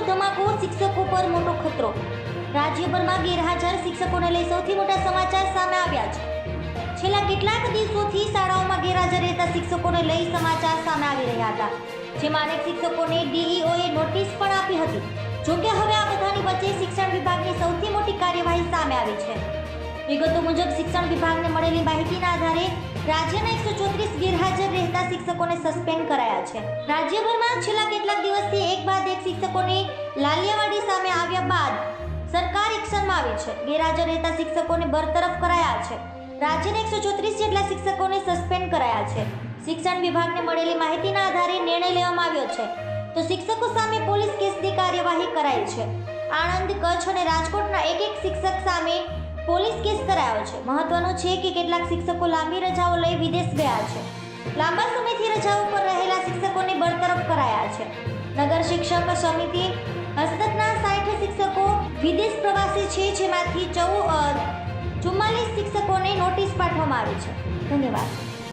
મોટો ધમાકો શિક્ષકો પર મોટો ખતરો. રાજ્યભરમાં ગેરહાજર શિક્ષકોને લઈ સૌથી મોટા સમાચાર સામે આવ્યા છે. છેલ્લા કેટલાક દિવસોથી શાળાઓમાં ગેરહાજર રહેતા શિક્ષકોને લઈ સમાચાર સામે આવી રહ્યા હતા. જેમાં અનેક શિક્ષકોને ડીઈઓએ નોટિસ પણ આપી હતી. જોકે હવે આ બધાની વચ્ચે શિક્ષણ વિભાગની સૌથી મોટી કાર્યવાહી સામે આવી છે. વિગતો મુજબ શિક્ષણ વિભાગને મળેલી માહિતીના આધારે રાજ્યના એકસો ચોત્રીસ ગેરહાજર રહેતા શિક્ષકોને સસ્પેન્ડ કરાયા છે. રાજ્યભરમાં છેલ્લા કેટલાક દિવસથી એક શિક્ષકોની લાલિયાવાડી સામે આવ્યા બાદ સરકાર એક્શનમાં આવી છે. ગેરહાજર રહેતા શિક્ષકોને બરતરફ કરાયા છે. રાજ્યના એકસો ચોત્રીસ જેટલા શિક્ષકોને સસ્પેન્ડ કરાયા છે. શિક્ષણ વિભાગને મળેલી માહિતીના આધારે નિર્ણય લેવામાં આવ્યો છે. તો શિક્ષકો સામે પોલીસ કેસની કાર્યવાહી કરાઈ છે. આણંદ, કચ્છ અને રાજકોટના એક એક શિક્ષક સામે પોલીસ કેસ કરાયો છે. મહત્વનું છે કે કેટલાક શિક્ષકો લાંબી રજાઓ લઈ વિદેશ ગયા છે. લાંબા સમયથી રજાઓ પર રહેલા શિક્ષકોને બરતરફ કરાયા છે. નગર શિક્ષક સમિતિ હસ્તકના સાઠ શિક્ષકો વિદેશ પ્રવાસી છે જેમાંથી ચૌ ચુમ્માલીસ શિક્ષકોને નોટિસ પાઠવવામાં આવી છે. ધન્યવાદ.